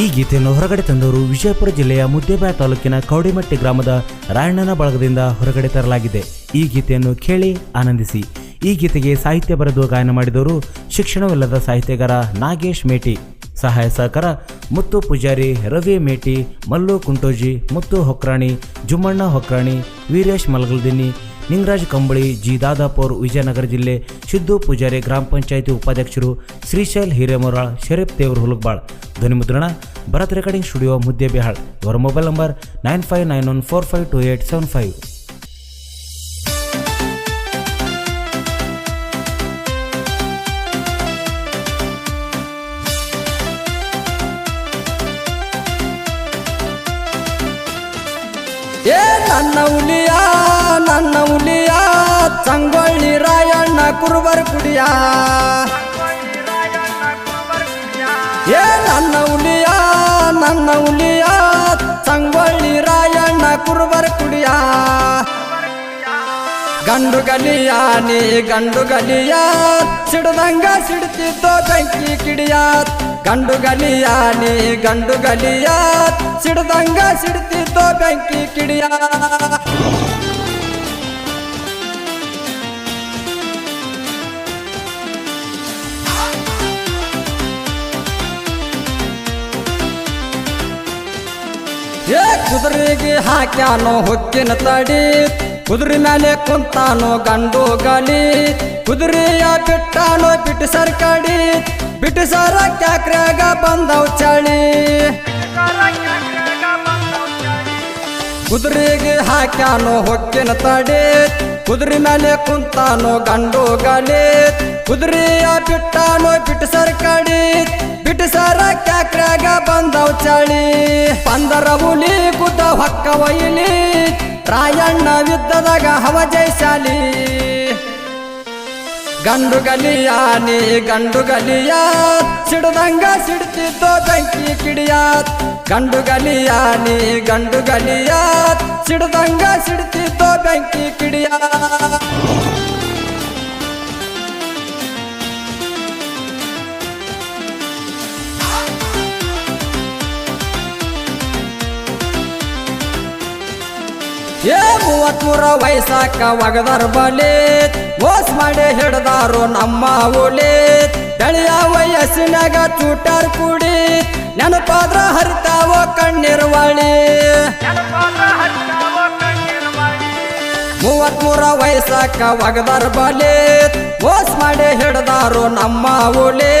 ಈ ಗೀತೆಯನ್ನು ಹೊರಗಡೆ ತಂದವರು ವಿಜಯಪುರ ಜಿಲ್ಲೆಯ ಮುದ್ದೇಬಾಯ ತಾಲೂಕಿನ ಕೌಡಿಮಟ್ಟಿ ಗ್ರಾಮದ ರಾಯಣ್ಣನ ಬಳಗದಿಂದ ಹೊರಗಡೆ ತರಲಾಗಿದೆ. ಈ ಗೀತೆಯನ್ನು ಕೇಳಿ ಆನಂದಿಸಿ. ಈ ಗೀತೆಗೆ ಸಾಹಿತ್ಯ ಬರೆದು ಗಾಯನ ಮಾಡಿದವರು ಶಿಕ್ಷಣವಿಲ್ಲದ ಸಾಹಿತ್ಯಗಾರ ನಾಗೇಶ್ ಮೇಟಿ, ಸಹಾಯ ಸಹಕಾರ ಮುತ್ತು ಪೂಜಾರಿ ರವಿ ಮೇಟಿ, ಮಲ್ಲು ಕುಂಟೋಜಿ, ಮುತ್ತು ಹೊಕ್ರಾಣಿ, ಜುಮ್ಮಣ್ಣ ಹೊಕ್ರಾಣಿ, ವೀರೇಶ್ ಮಲಗಲ್ದಿನ್ನಿ ನಿಂಗರಾಜ್ ಕಂಬಳಿ, ಜಿ. ದಾದಾಪುರ್, ವಿಜಯನಗರ ಜಿಲ್ಲೆ ಸಿದ್ದು ಪೂಜಾರಿ ಗ್ರಾಮ ಪಂಚಾಯಿತಿ ಉಪಾಧ್ಯಕ್ಷರು ಶ್ರೀಶೈಲ್ ಹಿರೇಮೊರಾಳ್, ಶರೀಫ್ ದೇವ್ರ ಹುಲಗ್ಬಾಳ್. ಧ್ವನಿಮುದ್ರಣ ಭರತ್ ರೆಕಾರ್ಡಿಂಗ್ ಸ್ಟುಡಿಯೋ ಮುದ್ದೇಬಿಹಾಳ್ ಇವರ mobile number nine five nine one four five two eight seven five. ಏ, ನನ್ನ ಹುಲಿಯ ನನ್ನ ಹುಲಿಯ ಸಂಗೊಳ್ಳಿ ರಾಯಣ್ಣ ಕುರುಬರ್ ಕುಡಿಯ. ಏ, ನನ್ನ ಹುಲಿಯ ನನ್ನ ಹುಲಿಯ ಸಂಗೊಳ್ಳಿ ರಾಯಣ್ಣ ಕುರುಬರ್ ಕುಡಿಯ. ಗಂಡು ಗಲಿಯ ನೀ, ಗಂಡು ಗಲಿಯ, ಸಿಡದಂಗ ಸಿಡ್ತಿದ್ದೋ ಬೆಂಕಿ ಕಿಡಿಯ ಗಂಡು ಗಲಿಯ, ನೀ ಗಂಡು ಗಲಿಯ. ಸಿಡ್ದಂಗ ಸಿಡ್ತಿದ್ದೋ ಬೆಂಕಿ ಕಿಡಿಯ. ಏ ಕುದುರೆಗೆ ಹಾಕ್ಯಾನೋ ಹೊಕ್ಕಿನ ತಡಿ. ಕುದುರೆ ಮೇಲೆ ಕುಂತಾನೋ ಗಂಡು ಗಲಿ. ಕುದುರೆಯ ಬಿಟ್ಟಾನೋ ಬಿಟ್ಟು ಸರ್ಕಡಿ. ಬಿಟ್ಟು ಸರ ಕ್ಯಾಕ್ರ್ಯಾಗ ಬಂದವ್ ಚಳಿ. ಕುದುರೆಗೆ ಹಾಕ್ಯಾನೋ ಹೊಕ್ಕಿನ ತಡೆ. ಕುದುರೆ ಮೇಲೆ ಕುಂತಾನೋ ಗಂಡು ಗಲಿ. ಕುದುರೆಯ ಬಿಟ್ಟಾನೋ ಬಿಟ್ಟು ಕಾಡಿ. ಬಿಟ್ಟು ಸರ ಕ್ಯಾಕ್ರ್ಯಾಗ ಬಂದವ್ ಚಳಿ. ಪಂದರ ಹುಲಿ ಕುದ ಹೊಕ್ಕ ಒಯ್ಲಿ ರಾಯಣ್ಣ ಯುದ್ಧದಾಗ ಹವ ಜೈಸಾಲಿ ಗಂಡು ಗಲಿಯ ನೀ ಗಂಡು ಗಲಿಯ ಸಿಡ್ದಂಗ ಸಿಡ್ತಿದ್ದೋ ಬೆಂಕಿ ಕಿಡಿಯ ಗಂಡು ಗಲಿಯ ನೀ ಗಂಡು ಗಲಿಯ ಸಿಡ್ದಂಗ ಸಿಡ್ತಿದ್ದೋ ಬೆಂಕಿ ಕಿಡಿಯ ಏ ಮೂವತ್ಮೂರ ವಯಸ್ಸಾಕ ಒಗದರ್ ಬಲಿ ಮಾಡಿ ಹಿಡ್ದಾರು ನಮ್ಮ ಹುಲಿ. ಬೆಳೆಯ ವಯಸ್ಸಿನಾಗ ಚೂಟಾರ್ ಕುಡಿ ನೆನಪಾದ್ರ ಹರಿತಾವ ಕಣ್ಣಿರುವಳಿ ಮೂವತ್ಮೂರ ವಯಸ್ಸಾಕ ಒಗದರ್ ಬಲಿ. ಮೋಸ್ ಮಾಡಿ ಹಿಡ್ದಾರು ನಮ್ಮ ಹುಲಿ.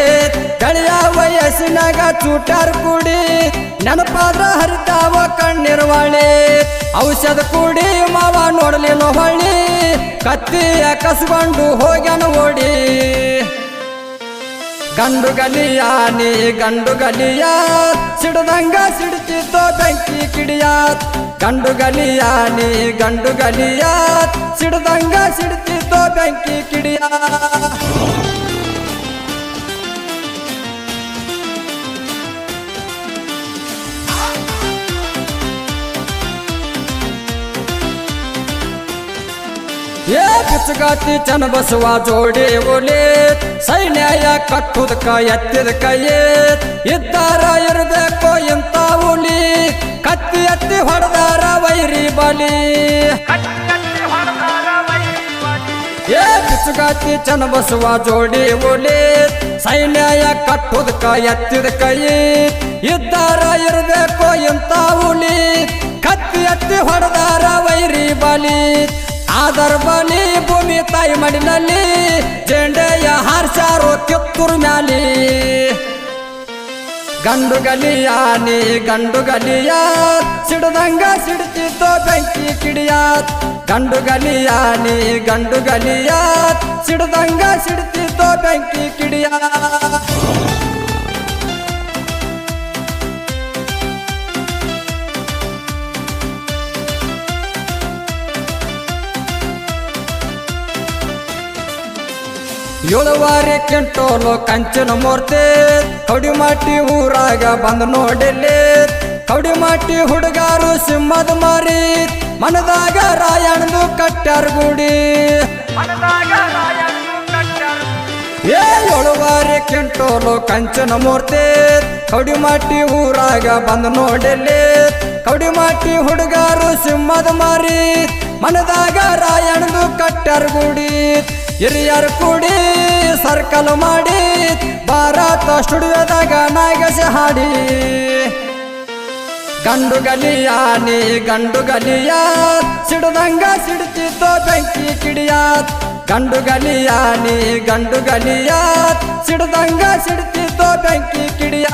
ಬೆಳೆಯ ವಯಸ್ಸಿನಾಗ ಚೂಟಾರ್ ಕೂಡಿ ನೆನಪಾದ್ರ ಹರಿತಾವ ಕಣ್ಣಿರುವಳ್ಳಿ ಔಷಧ ಕೂಡಿ ಮಾವ ನೋಡಲಿಲ್ಲ ಹೊಳ್ಳಿ. ಕತ್ತಿಯ ಕಸ್ಕೊಂಡು ಹೋಗ್ಯಾನ ಓಡಿ. ಗಂಡು ಗಲಿಯ, ನೀ ಗಂಡು ಗಲಿಯ. ಸಿಡದಂಗ ಸಿಡ್ತಿದ್ದೋ ಬೆಂಕಿ ಕಿಡಿಯ. ಗಂಡು ಗಲಿಯ, ನೀ ಗಂಡು ಗಲಿಯ. ಸಿಡದಂಗ ಸಿಡ್ತಿದ್ದೋ ಬೆಂಕಿ ಕಿಡಿಯ. ಏ ಬಿಚ್ಚಗಾತಿ ಚನ ಬಸವ ಜೋಡಿ ಓಲೆ ಸೈನ್ಯ ಕಟ್ಟುದಕ ಎತ್ತಿದ ಕೈಯೇ. ಇದ್ದಾರ ಇರಬೇಕು ಇಂತ ಹುಲಿ, ಕತ್ತಿ ಎತ್ತಿ ಹೊಡೆದಾರ ವೈರಿ ಬಲಿ. ಏ ಬಿಚ್ಚಗಾತಿ ಚನ ಬಸವ ಜೋಡಿ ಓಲೆ ಸೈನ್ಯ ಕಟ್ಟುದಕ ಎತ್ತಿದ ಕೈ. ಇದ್ದಾರ ಇರಬೇಕು ಇಂತ ಹುಲಿ, ಕತ್ತಿ ಎತ್ತಿ ಹೊಡೆದಾರ ವೈರಿ ಬಲಿ. ಆದರ್ ಬಲಿ ಭೂಮಿ ತಾಯಿ ಮಡಿನಲ್ಲಿ, ಜೆಂಡೆಯ ಹಾರ್ಸಾರೋ ಕಿತ್ತೂರು ಮ್ಯಾಲಿ. ಗಂಡು ಗಲಿಯ, ನೀ ಗಂಡು ಗಲಿಯ, ಸಿಡದಂಗ ಸಿಡಿತೋ ಬೆಂಕಿ ಕಿಡಿಯ. ಗಂಡು ಗಲಿಯ, ನೀ ಗಂಡು ಗಲಿಯ, ಸಿಡದಂಗ ಸಿಡಿತೋ ಬೆಂಕಿ ಕಿಡಿಯ. ಏಳುವಾರಿ ಕೆಂಟೋಲು ಕಂಚನ ಮೂರ್ತಿ. ಕಡಿಮಾಟಿ ಊರಾಗ ಬಂದು ನೋಡಿಲ್ಲಿ. ಕಡಿಮಾಟಿ ಹುಡುಗಾರು ಸಿಂಹದ ಮಾರಿ. ಮನದಾಗ ರಾಯಣದು ಕಟ್ಟಾರ ಗುಡಿ. ಏ ಏಳುವಾರಿ ಕೆಂಟೋಲು ಕಂಚನ ಮೂರ್ತಿ. ಕೌಡಿಮಾಟಿ ಊರಾಗ ಬಂದು ನೋಡಿಲಿ ಕೌಡಿ ಮಾಟಿ ಹುಡುಗಾರು ಸಿಂಹದ ಮಾರಿ. ಮನದಾಗ ರಾಯಣದು ಕಟ್ಟಾರ ಗುಡಿ. ಹಿರಿಯರು ಕೂಡಿ ಸರ್ಕಲ್ ಮಾಡಿ ಭಾರತ ಸ್ಟುಡಿಯೋದಾಗ ನಾಗಸ ಹಾಡಿ. ಗಂಡು ಗಲಿಯ ನೀ ಗಂಡು ಗಲಿಯ, ಸಿಡದಂಗ ಸಿಡ್ತಿತ್ತೋ ಬೆಂಕಿ ಕಿಡಿಯಾತ್ ಗಂಡು ಗಲಿಯ ನೀ ಗಂಡು ಗಲಿಯ, ಸಿಡದಂಗ ಸಿಡ್ತಿತ್ತೋ ಬೆಂಕಿ ಕಿಡಿಯ.